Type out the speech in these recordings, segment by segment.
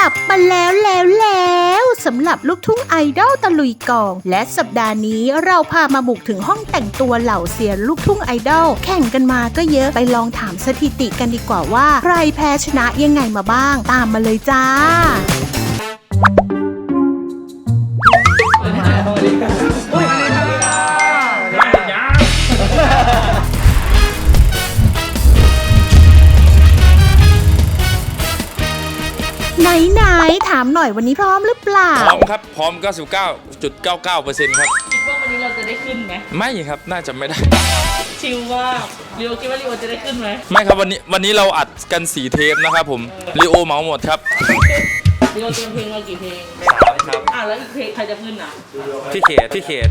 ลับมาแล้วแล้วแล้วสำหรับลูกทุ่งไอดอลตะลุยกอง และสัปดาห์นี้เราพามาบุกถึงห้องแต่งตัวเหล่าเสียลูกทุ่งไอดอลแข่งกันมาก็เยอะไปลองถามสถิติกันดีกว่าว่า ใครแพ้ชนะยังไงมาบ้าง ตามมาเลยจ้าามหน่อยวันนี้พร้อมหรือเปล่า พร้อมครับ พร้อม 99.99%ครับ คิดว่าวันนี้เราจะได้ขึ้นไหมไม่ครับน่าจะไม่ได้ ชิลว่าเรียวคิดว่าเรียวจะได้ขึ้นไหมไม่ครับวันนี้วันนี้เราอัดกันสีเทปนะครับผมลีโอเหมาหมดครับเรียวเตรียมเพลงมากี่เพลงครับอะแล้วอีกเพลงใครจะขึ้นอะพี่เขตพี่เขต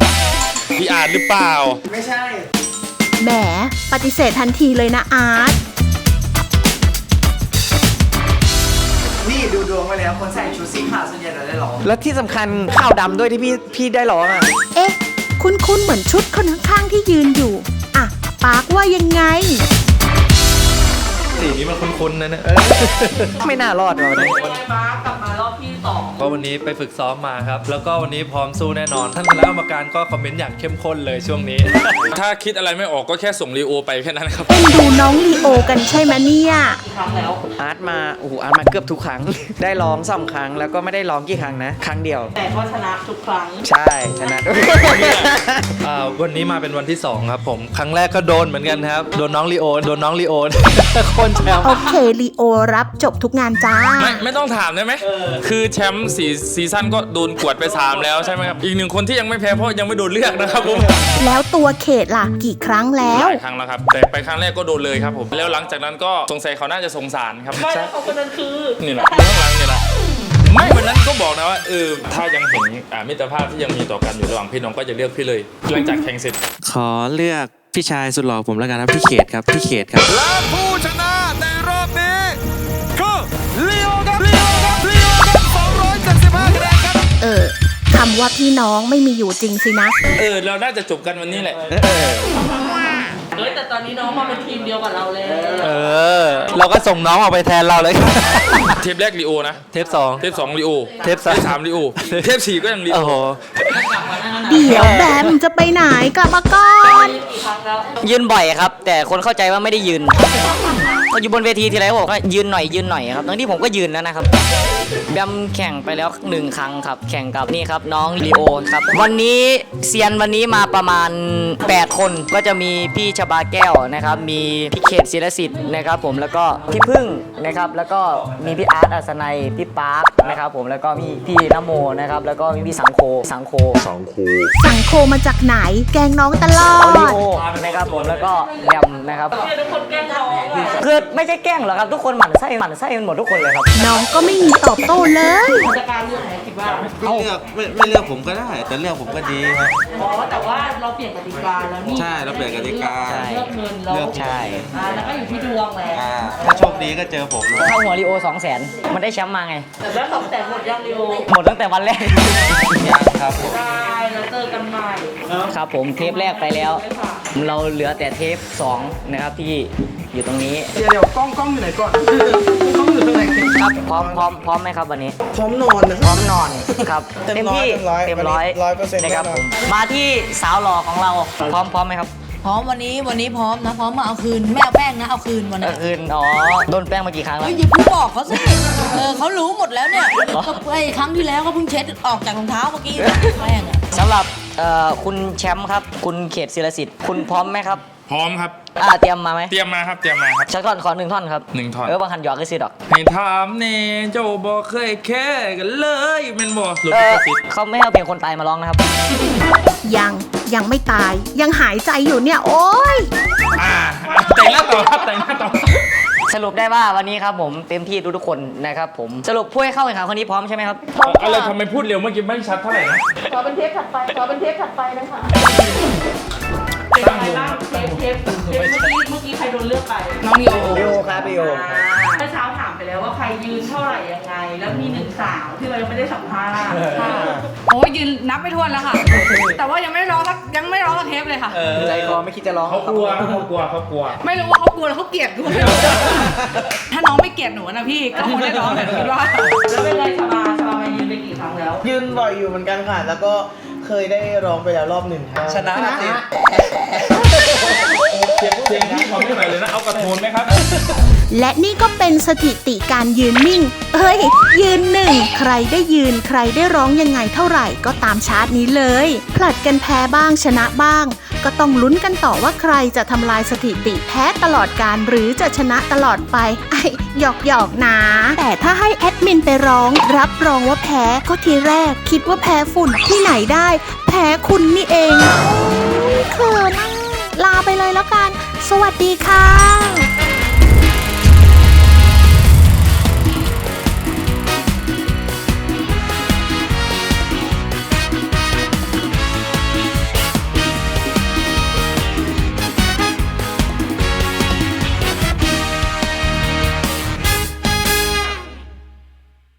พี่อาร์ตหรือเปล่า แหมปฏิเสธทันทีเลยนะอาร์ต ดูดวงไว้แล้ว คนใส่ชุดสีขาวส่วนใหญ่จะได้หรอแล้วที่สำคัญข้าวดำด้วยที่พี่พี่ได้ร้องอะ เอ๊ะ คุ้นคุ้นๆเหมือนชุดคนข้างๆที่ยืนอยู่ อะ ปาร์คว่ายังไงสีนี้มัน คุ้นๆนะเนี่ยไม่น่ารอดว่ะวันนี้เป็นไงบ้างกลับมารอบที่สองก็วันนี้ไปฝึกซ้อมมาครับ แล้วก็วันนี้พร้อมสู้แน่นอน ท่านคณะกรรมการก็คอมเมนต์อย่างเข้มข้นเลยช่วงนี้ ถ้าคิดอะไรไม่ออกก็แค่ส่งลีโอไปแค่นั้นครับ เอ็นดูน้องลีโอกันใช่ไหมเนี่ย กี่ครั้งแล้ว อาร์ตมาโอ้โหอาร์ตมาเกือบทุกครั้ง ได้ร้องสองครั้งแล้วก็ไม่ได้ร้องกี่ครั้งนะ ครั้งเดียว แต่ก็ชนะทุกครั้ง ใช่ชนะด้วยอ่าวันนี้มาเป็นวันที่2ครับผม ครั้งแรกก็โดนเหมือนกันครับ โดนน้องลีโอ โดนน้องลีโอโคนแชมป์โอเคลีโอรับจบทุกงานจ้า ไม่ไม่ต้องถามได้ไหม คือแชมป์สีซีซั่นก็โดนกวดไป 3 แล้วใช่ไหมครับ อีกหนึ่งคนที่ยังไม่แพ้เพราะยังไม่โดนเลือกนะครับผมแล้วตัวเขตล่ะ กี่ครั้งแล้หวลายครั้งแล้วครับ แต่ไปครั้งแรกก็โดนเลยครับผม แล้วหลังจากนั้นก็สงสัยเขาน่าจะสงสารครับไม่แล้วเขาคนนั้นคือ นี่แหละข้างหลังนี่แหละไม่วันนั้นก็บอกนะว่าเออถ้ายังเห็นอ่ามิตรภาพที่ยังมีต่อกันอยู่ระหว่างพี่น้องก็จะเลือกพี่เลยหลังจากแข่งเสร็จ ขอเลือกพี่ชายสุดหล่อผมแล้วกันครับพี่เขตครับพี่เขตครับและผู้ชนะ ว่าพี่น้องไม่มีอยู่จริงสินะ เออ เราน่าจะจบกันวันนี้แหละ เฮ้ยแต่ตอนนี้น้องมาเป็นทีมเดียวกับเราแล้ว เออ เราก็ส่งน้องออกไปแทนเราเลย เทปแรกลีโอนะ เทปสอง เทปสองลีโอ เทปสามสามลีโอ เทปสี่ก็ยังลีโอ โอ้โห เดี๋ยวแบมจะไปไหนกลับมาก่อนกี่ครั้งแล้วยืนบ่อยครับ แต่คนเข้าใจว่าไม่ได้ยืนพออยู่บนเวทีทีไรบอกว่ายืนหน่อยยืนหน่อยครับทั้งที่ผมก็ยืนแล้วนะครับแบมแข่งไปแล้วหนึ่งครั้งครับ แข่งกับนี่ครับน้องลีโอครับ วันนี้เซียนวันนี้มาประมาณ 8 คนก็จะมีพี่ชบาแก้วนะครับ มีพี่เขตศิลสิทธิ์นะครับ ผมแล้วก็พี่พึ่งนะครับ แล้วก็มีพี่อาร์ตอัศนัยพี่ปาร์คนะครับผมแล้วก็มีพี่นโมนะครับ แล้วก็มีพี่สังโคสังโคสั่งโคมาจากไหน แกงน้องตลอเอาลีดโอนะครับผมแล้วก็แบมนะครับเนี่ยทุกคนแกล้งน้องอะ คือไม่ใช่แกล้งหรอกครับทุกคนหมั่นไส้หมั่นไส้กันหมดทุกคนเลยครับ น้องก็ไม่มีตอบโต้เลย มันจะการเลือกไหนคิดว่าไม่เลือกไม่ไม่เลือกผมก็ได้ แต่เลือกผมก็ดีครับ อ๋อแต่ว่าเราเปลี่ยนกติกาแล้วนี่ใช่เราเปลี่ยนกติกา เลือกเงินแล้วเลือกใช่ อ่าแล้วก็อยู่ที่ดวงแหละอ่าถ้าโชคดีก็เจอผมเข้าหัวลีโอ2 0 0แสนมันได้แชมป์มาไงแต่แล้วสองแต่หมดยังเร็วหมดตั้งแต่วันแรก ยัง ครับผมเทปแรกไปแล้ว เราเหลือแต่เทป2นะครับที่อยู่ตรงนี้เดี๋ยวเดี๋ยวกล้องกล้องอยู่ไหนก่อนกล้องอยู่ตรงไหนครับพร้อมพร้อมพร้อมไหมครับวันนี้ พร้อมนอนนะพร้อมนอนครับเต็มร้อยที่เต็มร้อยเต็มร้อยวันนี้100%นะครับแน่นอนผมมาที่สาวหล่อของเราพร้อมพร้อมไหมครับพร้อมวันนี้วันนี้พร้อมนะพร้อมมาเอาคืนไม่เอาแป้งนะเอาคืนวันเอนี้อคืนอ๋อโดนแป้งมากี่ครั้งแล้วเฮ้ยอย่าเพิ่งบอกเขาสิเออเขารู้หมดแล้วเนี่ยก็ไอ้ครั้งที่แล้วก็เพิ่งเช็ดออกจากรองเท้าเมื่อกี้แป้งอะ สำหรับเอ่อคุณแชมป์ครับ คุณเขตศิลสิทธิ์คุณพร้อมไหมครับพร้อมครับ อ่าเตรียมมาไหมเตรียมมาครับ เตรียมมาครับ ชักท่อนขอหนึ่งท่อนครับหนึ่งท่อน เออบางคันหยอกก็สิดอกให้ถามเน่เจ้าบอกเคยแค่กันเลยแม่นบอกหลุดเอลิอขสิทธิ์เขาไม่ให้เอาเพลงคนตายมาร้องนะครับ ยังยังไม่ตายยังหายใจอยู่เนี่ย โอ๊ยอ่าแต่งหน้าต่อครับแต่งหน้าต่อ สรุปได้ว่าวันนี้ครับผมเต็มที่ทุกๆคนนะครับผมสรุปผู้ให้เข้าแข่งขันคนนี้พร้อมใช่ไหมครับ อะไรทำไมพูดเร็วเมื่อกี้ไม่ชัดเท่าไหร่นะขอเป็นเทปถัดไป ขอเป็นเทปถัดไปนะคะเป็นยังไงบ้างเทปเทปเทปเมื่อกี้เมื่อกี้ใครโดนเลือกไปน้องลีโอลีโอครับลีโอเมื่อเช้าถามไปแล้วว่าใครยืนเท่าไหร่ยังไง แล้วมีหนึ่งสาว ที่เรายังไม่ได้สัมภาษณ์ค่ะโอ้ยยืนนับไม่ถ้วนแล้วค่ะ แต่ว่ายังไม่ร้องสักยังไม่ร้องสักเทปเลยค่ะใจคอไม่คิดจะร้องเขากลัวเขากลัวเขากลัว ไม่รู้ว่าเขากลัวหรือเขาเกลียดกูไม่รู้ถ้าน้องไม่เกลียดหนูนะพี่ก็คงได้ร้องแหละคิดว่าแล้วเป็นไงบ่อยอยู่เหมือนกันค่ะ แล้วก็เคยได้ร้องไปแล้วรอบหนึ่งค่ะชนะสิ เสียงเสียงพี่ขอไม่ไหวเลยนะ เอากระโทนไหมครับ และนี่ก็เป็นสถิติการยืนนิ่ง เอ้ย ยืนหนึ่ง ใครได้ยืนใครได้ร้องยังไงเท่าไหร่ก็ตามชาร์ตนี้เลย ผลัดกันแพ้บ้างชนะบ้าง ก็ต้องลุ้นกันต่อว่าใครจะทำลายสถิติแพ้ตลอดการหรือจะชนะตลอดไป ไอ้หยอกหยอกนะ แต่ถ้าให้แอดมินไปร้อง รับรองว่าแพ้ก็ทีแรก คิดว่าแพ้ฝุ่นที่ไหนได้ แพ้คุณนี่เองเขินอะ ลาไปเลยแล้วกัน สวัสดีค่ะ